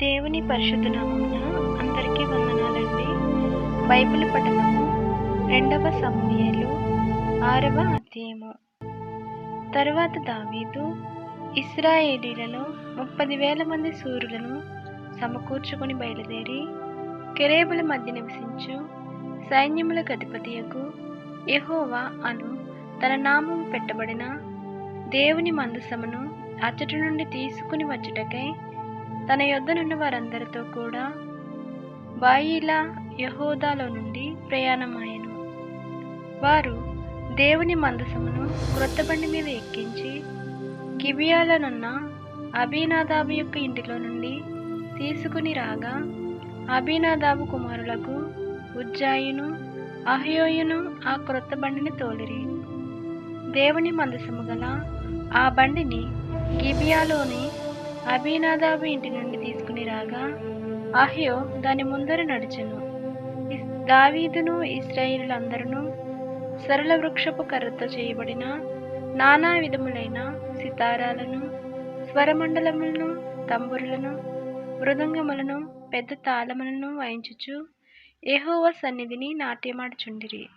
పరిశుద్ధ నామమున అందరికీ వందనాలండి. బైబిల్ పఠనము రెండవ సమూహలు ఆరవ అధ్యాయము. తరువాత దావీదు ఇస్రాయేలీలలో ముప్పది వేల మంది సూర్యులను సమకూర్చుకొని బయలుదేరి కెరేబుల మధ్య నివసించు సైన్యములకు అధిపతియకు ఎహోవా అను తన నామము పెట్టబడిన దేవుని మందసమును అచ్చటి నుండి తీసుకుని వచ్చుటకై తన యొద్దనున్న వారందరితో కూడా బాయిలా యహోదాలో నుండి ప్రయాణమాయను. వారు దేవుని మందసమును క్రొత్త బండి మీద ఎక్కించి గిబియాలనున్న అభినాదాబు యొక్క ఇంటిలో నుండి తీసుకుని రాగా అభినాదాబు కుమారులకు ఉజ్జాయును అహయోయును ఆ క్రొత్త బండిని తోలిరి. దేవుని మందసము గల ఆ బండిని గిబియాలోని అభినాదాబు ఇంటి నుండి తీసుకుని రాగా అహ్యో దాని ముందర నడిచెను. దావీదును ఇస్రాయిలందరూ సరళ వృక్షపు కర్రతో చేయబడిన నానా విధములైన సితారాలను స్వరమండలములను తంబురులను మృదంగములను పెద్ద తాళములను వాయించుచు ఎహోవ సన్నిధిని నాట్యమాడుచుండిరి.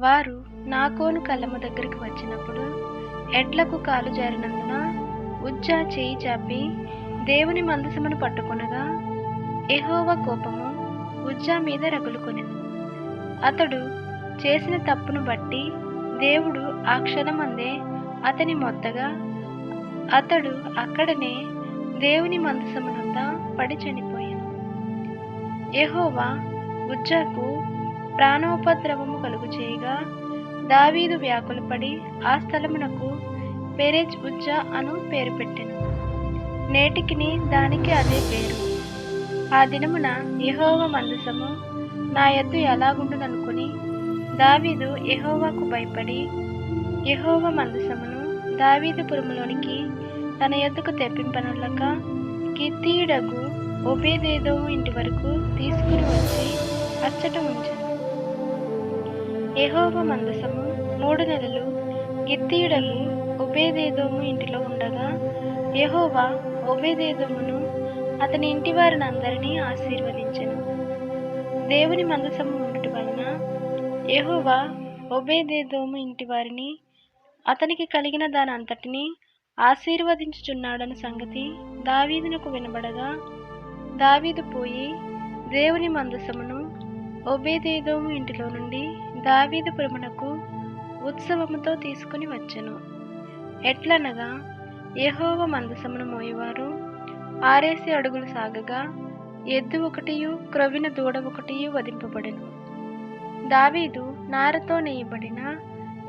వారు నాకోను కళ్ళము దగ్గరికి వచ్చినప్పుడు ఎడ్లకు కాలు జారినందున ఉజ్జా చేయి చాపి దేవుని మందసమును పట్టుకొనగా ఎహోవ కోపము ఉజ్జా మీద రగులుకొనిను. అతడు చేసిన తప్పును బట్టి దేవుడు ఆ క్షణమందే అతని మొత్తగా అతడు అక్కడనే దేవుని మందసమునంద పడి చనిపోయాను. ఎహోవా ఉజ్జాకు ప్రాణోపద్రవము కలుగు చేయగా దావీదు వ్యాకులపడి ఆ స్థలమునకు పెరేజ్ ఉజ్జా అను పేరు పెట్టెను. నేటికిని దానికి అదే పేరు. ఆ దినమున యహోవ మందసము నా ఎద్దు ఎలాగుండుననుకుని దావీదు యహోవాకు భయపడి యహోవ మందసమును దావీదు పురములోనికి తన ఎద్దుకు తెప్పింపనులక కిత్తీయుడగు ఒబేదేదో ఇంటి వరకు తీసుకుని వచ్చి అచ్చట ఉంచెను. యహోవ మందసము మూడు నెలలు గిత్తీయుడము ఒబేదేదోము ఇంటిలో ఉండగా యహోవా ఒబేదేదోమును అతని ఇంటి వారిని అందరినీ ఆశీర్వదించను. దేవుని మందసము ఉండట వలన యహోవా ఒబేదేదోము ఇంటి వారిని అతనికి కలిగిన దాని అంతటిని ఆశీర్వదించుచున్నాడన్న సంగతి దావీదునకు వినబడగా దావీదు పోయి దేవుని మందసమును ఒబేదేదోము ఇంటిలో నుండి దావీదు పురమునకు ఉత్సవముతో తీసుకుని వచ్చెను. ఎట్లనగా యెహోవా మందసమును మోయేవారు ఆరేసి అడుగులు సాగగా ఎద్దు ఒకటియు క్రొవిన దూడ ఒకటియు వధింపబడెను. దావీదు నారతో నేయబడిన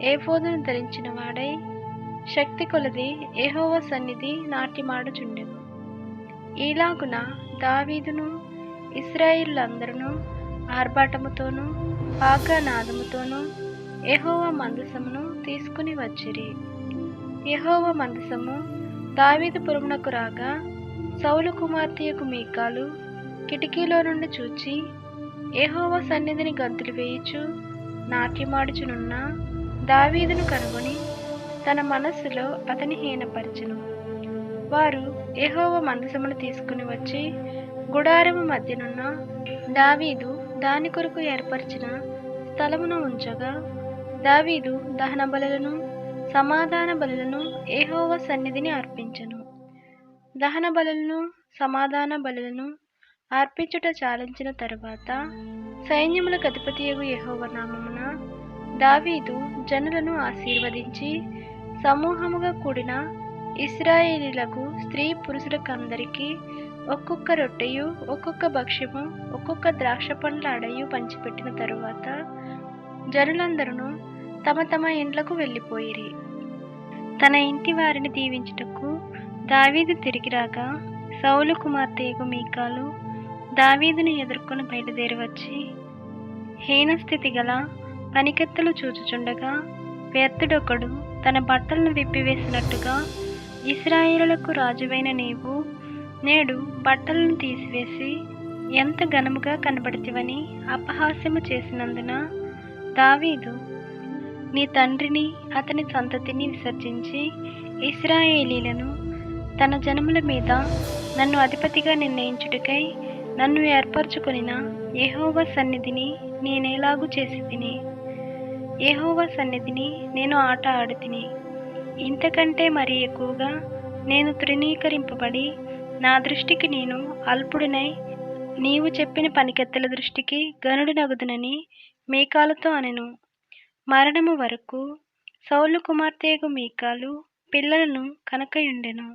ఏఫోదును ధరించిన వాడై శక్తి కొలది ఏహోవ సన్నిధి నాట్యమాడుచుండెను. ఈలాగున దావీదును ఇస్రాయిలందరూ ఆర్భాటముతోనూ పాకనాదముతోనూ ఎహోవా మందసమును తీసుకుని వచ్చిరి. యహోవ మందసము. దావీదు పురమునకు రాగా సౌలు కుమార్తెయకు మీకాలు కిటికీలో నుండి చూచి యెహోవా సన్నిధిని గంతులు వేయుచు నాట్యమాడుచునున్న దావీదును కనుగొని తన మనస్సులో అతని హీనపరచును. వారు యెహోవా మందసమును తీసుకుని వచ్చి గుడారము మధ్యనున్న దావీదు దాని కొరకు ఏర్పరిచిన స్థలమును ఉంచగా దావీదు దహనబలులను సమాధాన బలులను ఏహోవ సన్నిధిని అర్పించను. దహన బలులను సమాధాన బలులను అర్పించుట చాలించిన తరువాత సైన్యముల అధిపతియగు ఎహోవ నామమున దావీదు జనులను ఆశీర్వదించి సమూహముగా కూడిన ఇస్రాయేలీలకు స్త్రీ పురుషులకందరికీ ఒక్కొక్క రొట్టెయు ఒక్కొక్క భక్ష్యము ఒక్కొక్క ద్రాక్ష పండ్ల అడయు పంచిపెట్టిన తరువాత జనులందరూ తమ తమ ఇండ్లకు వెళ్ళిపోయిరి. తన ఇంటి వారిని దీవించుటకు దావీదు తిరిగి రాగా సౌలు కుమార్తెయగు మీకాలు దావీదుని ఎదుర్కొని బయలుదేరి వచ్చి హీనస్థితి గల పనికెత్తలు చూచుచుండగా వ్యర్థుడొకడు తన బట్టలను విప్పివేసినట్టుగా ఇస్రాయేలులకు రాజువైన నీవు నేడు బట్టలను తీసివేసి ఎంత ఘనముగా కనబడితివని అపహాస్యము చేసినందున దావీదు నీ తండ్రిని అతని సంతతిని విసర్జించి ఇస్రాయేలీలను తన జనముల మీద నన్ను అధిపతిగా నిర్ణయించుటకై నన్ను ఏర్పరచుకొనిన యెహోవా సన్నిధిని నేనేలాగు చేసి తిని యెహోవా సన్నిధిని నేను ఆట ఆడుతిని. ఇంతకంటే మరి ఎక్కువగా నేను తృణీకరింపబడి నా దృష్టికి నేను అల్పుడినై నీవు చెప్పిన పనికెత్తల దృష్టికి గనుడు నగుదునని మేకాలతో అనెను. మరణము వరకు సౌలు కుమార్తెయగు మీకాలు పిల్లలను కనకయుండెను.